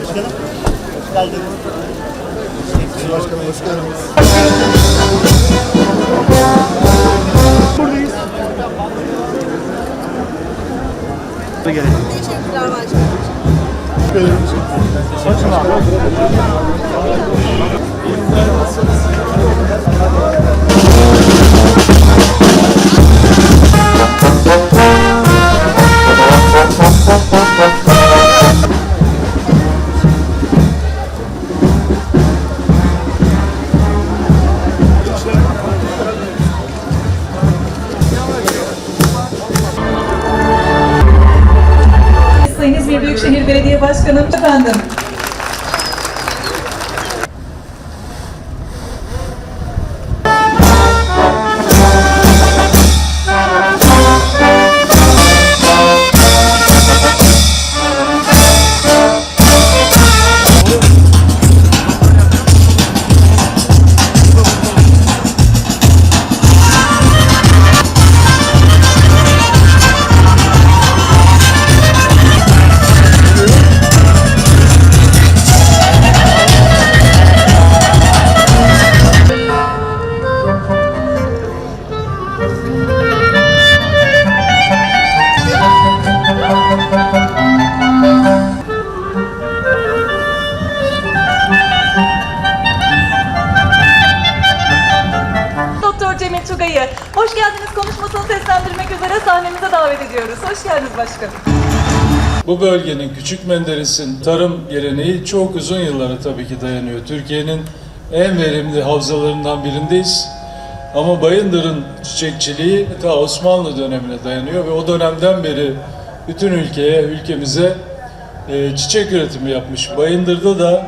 Başkanım, hoş geldiniz. Başkanım, hoş geldiniz. Buradayız. Burada gelelim. Teşekkürler başkanım. Belediye Başkanım efendim. Sahnemize davet ediyoruz. Hoş geldiniz başkanım. Bu bölgenin Küçük Menderes'in tarım geleneği çok uzun yıllara tabii ki dayanıyor. Türkiye'nin en verimli havzalarından birindeyiz. Ama Bayındır'ın çiçekçiliği ta Osmanlı dönemine dayanıyor ve o dönemden beri bütün ülkeye, ülkemize e, çiçek üretimi yapmış. Bayındır'da da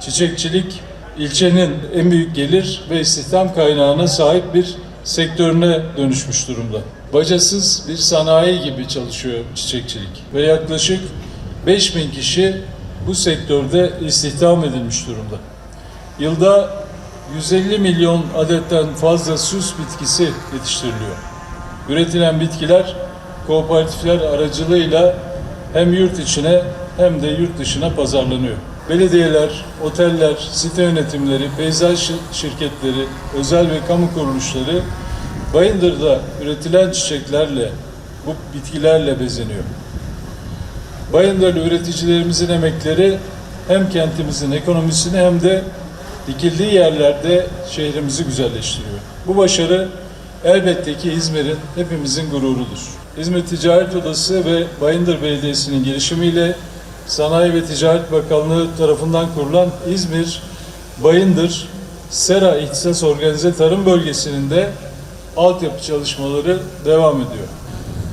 çiçekçilik ilçenin en büyük gelir ve istihdam kaynağına sahip bir sektörüne dönüşmüş durumda. Bacasız bir sanayi gibi çalışıyor çiçekçilik ve yaklaşık 5000 kişi bu sektörde istihdam edilmiş durumda. Yılda 150 milyon adetten fazla süs bitkisi yetiştiriliyor. Üretilen bitkiler kooperatifler aracılığıyla hem yurt içine hem de yurt dışına pazarlanıyor. Belediyeler, oteller, site yönetimleri, peyzaj şir- şirketleri, özel ve kamu kuruluşları Bayındır'da üretilen çiçeklerle, bu bitkilerle bezeniyor. Bayındırlı üreticilerimizin emekleri hem kentimizin ekonomisini hem de dikildiği yerlerde şehrimizi güzelleştiriyor. Bu başarı elbette ki İzmir'in hepimizin gururudur. İzmir Ticaret Odası ve Bayındır Belediyesi'nin girişimiyle Sanayi ve Ticaret Bakanlığı tarafından kurulan İzmir Bayındır Sera İhtisas Organize Tarım Bölgesi'nin de altyapı çalışmaları devam ediyor.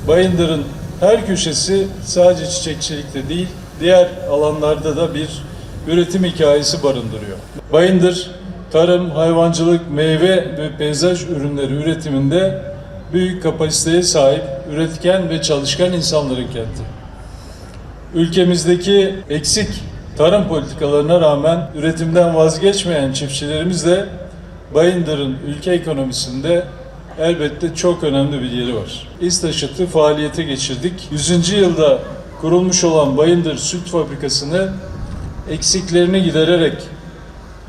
Bayındır'ın her köşesi sadece çiçekçilikte değil, diğer alanlarda da bir üretim hikayesi barındırıyor. Bayındır, tarım, hayvancılık, meyve ve peyzaj ürünleri üretiminde büyük kapasiteye sahip, üretken ve çalışkan insanların kenti. Ülkemizdeki eksik tarım politikalarına rağmen üretimden vazgeçmeyen çiftçilerimiz de Bayındır'ın ülke ekonomisinde elbette çok önemli bir yeri var. İstaşıt'ı faaliyete geçirdik. 100. yılda kurulmuş olan Bayındır Süt Fabrikası'nı eksiklerini gidererek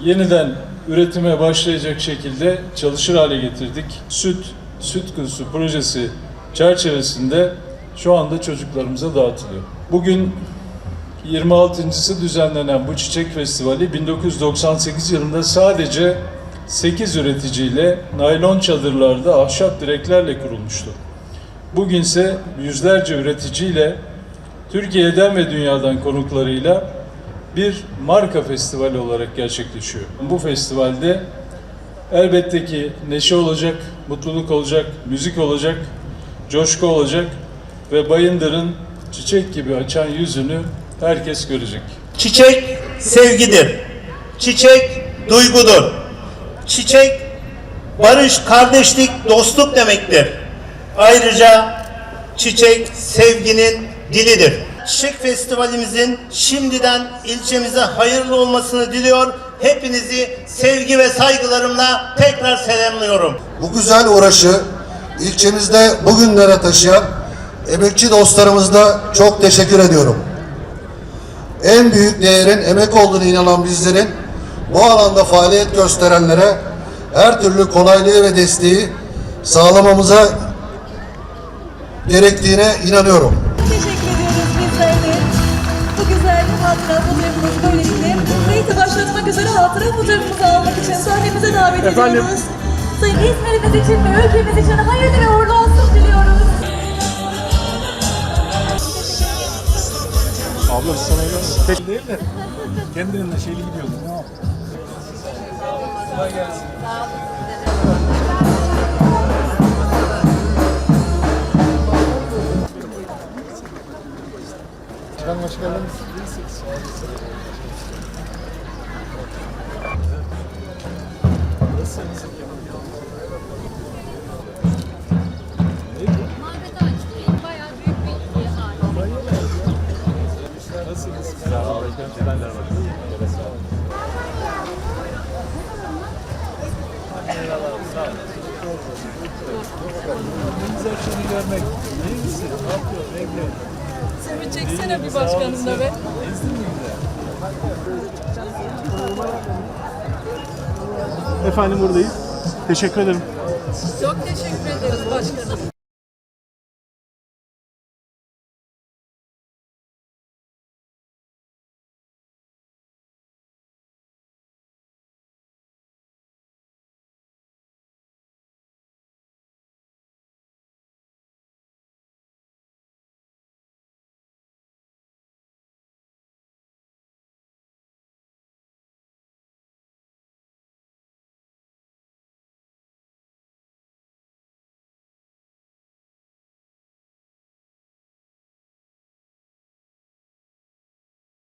yeniden üretime başlayacak şekilde çalışır hale getirdik. Süt, süt kuzusu projesi çerçevesinde şu anda çocuklarımıza dağıtılıyor. Bugün 26.sı düzenlenen bu çiçek festivali 1998 yılında sadece 8 üreticiyle naylon çadırlarda ahşap direklerle kurulmuştu. Bugünse yüzlerce üreticiyle Türkiye'den ve dünyadan konuklarıyla bir marka festivali olarak gerçekleşiyor. Bu festivalde elbette ki neşe olacak, mutluluk olacak, müzik olacak, coşku olacak ve Bayındır'ın çiçek gibi açan yüzünü herkes görecek. Çiçek sevgidir. Çiçek duygudur. Çiçek barış, kardeşlik, dostluk demektir. Ayrıca çiçek sevginin dilidir. Çiçek Festivalimizin şimdiden ilçemize hayırlı olmasını diliyor. Hepinizi sevgi ve saygılarımla tekrar selamlıyorum. Bu güzel uğraşı ilçemizde bugünlere taşıyan emekçi dostlarımıza çok teşekkür ediyorum. En büyük değerin emek olduğunu inanan bizlerin bu alanda faaliyet gösterenlere her türlü kolaylığı ve desteği sağlamamıza gerektiğine inanıyorum. Teşekkür ediyoruz bizler de. Bu güzel hatıra fotoğrafımızı böylelikle kayıtı başlatmak üzere hatıra fotoğrafımızı almak için sahnemize davet Efendim? ediyoruz. Sayın İzmir'imiz için ve ülkemiz için hayırlı ve Sana öyle değil mi? Kendinin şeyli gidiyordu. Ben hoş geldiniz. Sen bir çeksene bir başkanım da be. Efendim buradayız. Teşekkür ederim. Çok teşekkür ederiz başkanım.